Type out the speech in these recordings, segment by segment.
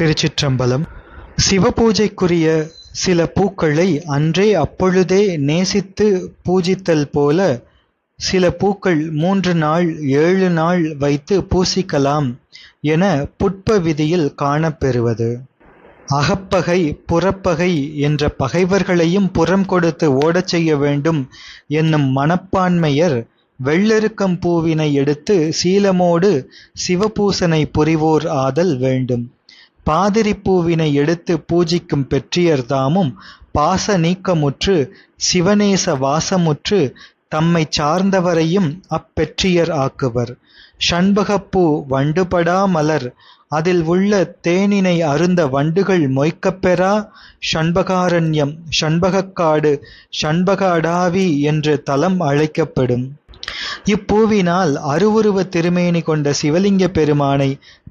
திருச்சிற்றம்பலம். சிவபூஜைக்குரிய சில பூக்களை அன்றே அப்பொழுதே நேசித்து பூஜித்தல் போல சில பூக்கள் மூன்று நாள் ஏழு நாள் வைத்து பூசிக்கலாம் என புட்ப விதியில் காணப்பெறுவது. அகப்பகை புறப்பகை என்ற பகைவர்களையும் புறம் கொடுத்து ஓடச் செய்ய வேண்டும் என்னும் மனப்பான்மையர் வெள்ளெருக்கம் பூவினை எடுத்து சீலமோடு சிவபூசனை புரிவோர் ஆதல் வேண்டும். பாதிரி பூவினை எடுத்து பூஜிக்கும் பெற்றியர்தாமும் பாச நீக்கமுற்று சிவநேச வாசமுற்று தம்மை சார்ந்தவரையும் அப்பெற்றியர் ஆக்குவர். ஷண்பகப்பூ வண்டுபடா மலர் அதில் உள்ள தேனினை அருந்த வண்டுகள் மொய்க்கப்பெறா ஷண்பகாரண்யம் ஷண்பகக்காடு ஷண்பக அடாவி என்று தலம் அழைக்கப்படும். இப்பூவினால் அருவுருவ திருமேனி கொண்ட சிவலிங்க பெருமானை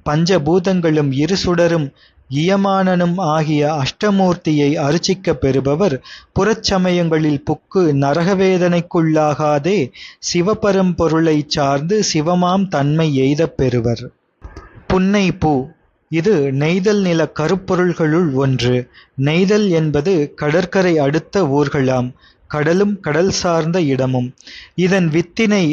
பஞ்சபூதங்களும் இரு சுடரும் இயமானனும் ஆகிய அஷ்டமூர்த்தியை அர்ச்சிக்க பெறுபவர் புறச்சமயங்களில் புக்கு நரகவேதனைக்குள்ளாகாதே சிவபரம்பொருளைச் சார்ந்து சிவமாம் தன்மை எய்தப் பெறுவர். புன்னை பூ இது நெய்தல் நில கருப்பொருள்களுள் ஒன்று. நெய்தல் என்பது கடற்கரை அடுத்த ஊர்களாம். கடலும் கடல் சார்ந்த இடமும். இதன் வித்தினை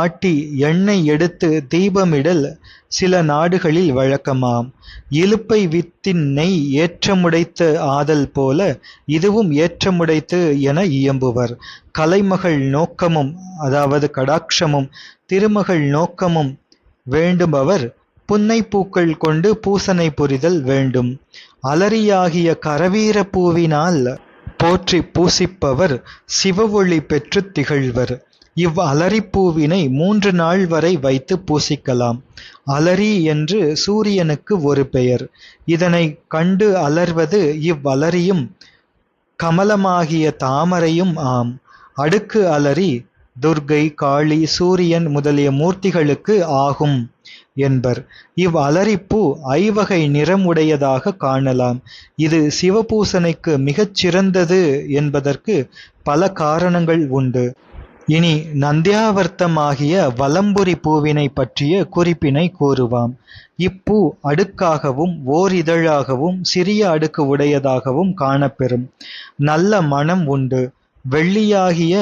ஆட்டி எண்ணெய் எடுத்து தீபமிடல் சில நாடுகளில் வழக்கமாம். இலுப்பை வித்தின் நெய் ஏற்றமுடைத்த ஆதல் போல இதுவும் ஏற்றமுடைத்து என இயம்புவர். கலைமகள் நோக்கமும் அதாவது கடாட்சமும் திருமகள் நோக்கமும் வேண்டுபவர் புன்னை பூக்கள் கொண்டு பூசனை புரிதல் வேண்டும். அலரியாகிய கரவீர பூவினால் போற்றி பூசிப்பவர் சிவவொளி பெற்று திகழ்வர். இவ் அலரிப்பூவினை மூன்று நாள் வரை வைத்து பூசிக்கலாம். அலரி என்று சூரியனுக்கு ஒரு பெயர். இதனை கண்டு அலர்வது இவ்வலரியும் கமலமாகிய தாமரையும் ஆம். அடுக்கு அலரி துர்கை காளி சூரியன் முதலிய மூர்த்திகளுக்கு ஆகும் என்பர். இவ் அலரிப்பூ ஐவகை நிறம் உடையதாக காணலாம். இது சிவபூசனைக்கு மிகச் சிறந்தது என்பதற்கு பல காரணங்கள் உண்டு. இனி நந்தியாவர்த்தமாகிய வலம்புரி பூவினை பற்றிய குறிப்பினை கூறுவாம். இப்பூ அடுக்காகவும் ஓர் இதழாகவும் சிறிய அடுக்கு உடையதாகவும் காணப்பெறும். நல்ல மனம் உண்டு. வெள்ளியாகிய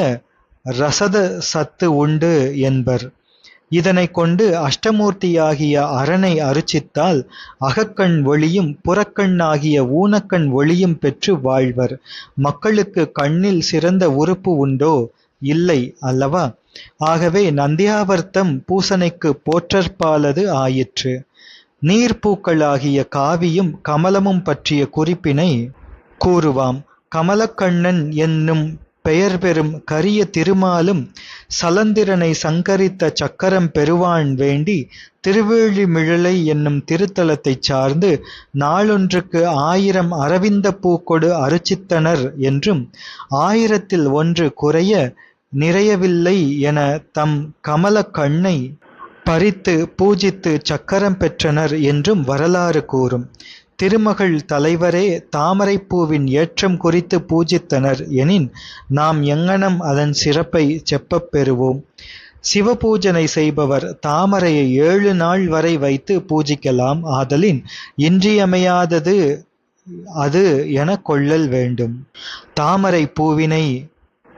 ரசத சத்து உண்டு என்பர். இதனை கொண்டு அஷ்டமூர்த்தியாகிய அரணை அருச்சித்தால் அகக்கண் ஒளியும் புறக்கண்ணாகிய ஊனக்கண் ஒளியும் பெற்று வாழ்வர். மக்களுக்கு கண்ணில் சிறந்த உறுப்பு உண்டோ? இல்லை அல்லவா? ஆகவே நந்தியாவர்த்தம் பூசனைக்கு போற்றற்பாலது ஆயிற்று. நீர்ப்பூக்களாகிய காவியும் கமலமும் பற்றிய குறிப்பினை கூறுவாம். கமலக்கண்ணன் என்னும் பெயர் பெறும் கரிய திருமாலும் சலந்திரனை சங்கரித்த சக்கரம் பெறுவான் வேண்டி திருவேழிமிழலை என்னும் திருத்தலத்தைச் சார்ந்து நாளொன்றுக்கு ஆயிரம் அரவிந்த பூக்கொடு அருச்சித்தனர் என்றும் ஆயிரத்தில் ஒன்று குறைய நிறையவில்லை என தம் கமல கண்ணை பறித்து பூஜித்து சக்கரம் பெற்றனர் என்றும் வரலாறு கூறும். திருமகள் தலைவரே தாமரைப்பூவின் ஏற்றம் குறித்து பூஜித்தனர். எனின் நாம் எங்கனம் அதன் சிறப்பை செப்பப் பெறுவோம். சிவபூஜனை செய்பவர் தாமரையை ஏழு நாள் வரை வைத்து பூஜிக்கலாம். ஆதலின் இன்றியமையாதது அது என கொள்ளல் வேண்டும். தாமரை பூவினை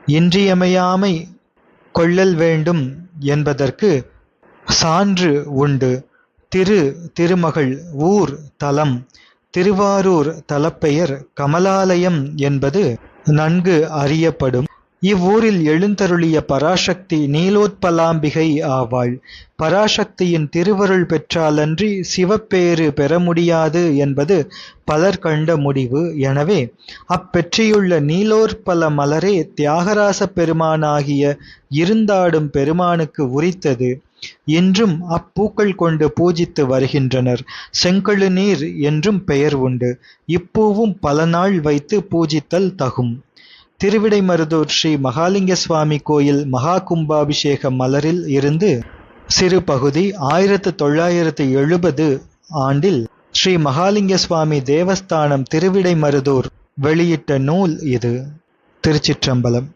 இன்றியமையாமை கொள்ளல் வேண்டும் என்பதற்கு சான்று உண்டு. திரு திருமகள் ஊர் தலம். திருவாரூர் தலப்பெயர் கமலாலயம் என்பது நன்கு அறியப்படும். இவ்வூரில் எழுந்தருளிய பராசக்தி நீலோத்பலாம்பிகை ஆவாள். பராசக்தியின் திருவருள் பெற்றாலன்றி சிவப்பேறு பெற முடியாது என்பது பலர் கண்ட முடிவு. எனவே அப்பெற்றியுள்ள நீலோற்பல மலரே தியாகராச பெருமானாகிய இருந்தாடும் பெருமானுக்கு உரித்தது. இன்றும் அப்பூக்கள் கொண்டு பூஜித்து வருகின்றனர். செங்கழு நீர் என்றும் பெயர் உண்டு. இப்பூவும் பல நாள் வைத்து பூஜித்தல் தகும். திருவிடைமருதூர் ஸ்ரீ மகாலிங்க சுவாமி கோயில் மகா கும்பாபிஷேக மலரில் இருந்து சிறு பகுதி ஆயிரத்து தொள்ளாயிரத்து எழுபது ஆண்டில் ஸ்ரீ மகாலிங்க சுவாமி தேவஸ்தானம் திருவிடைமருதூர் வெளியிட்ட நூல் இது. திருச்சிற்றம்பலம்.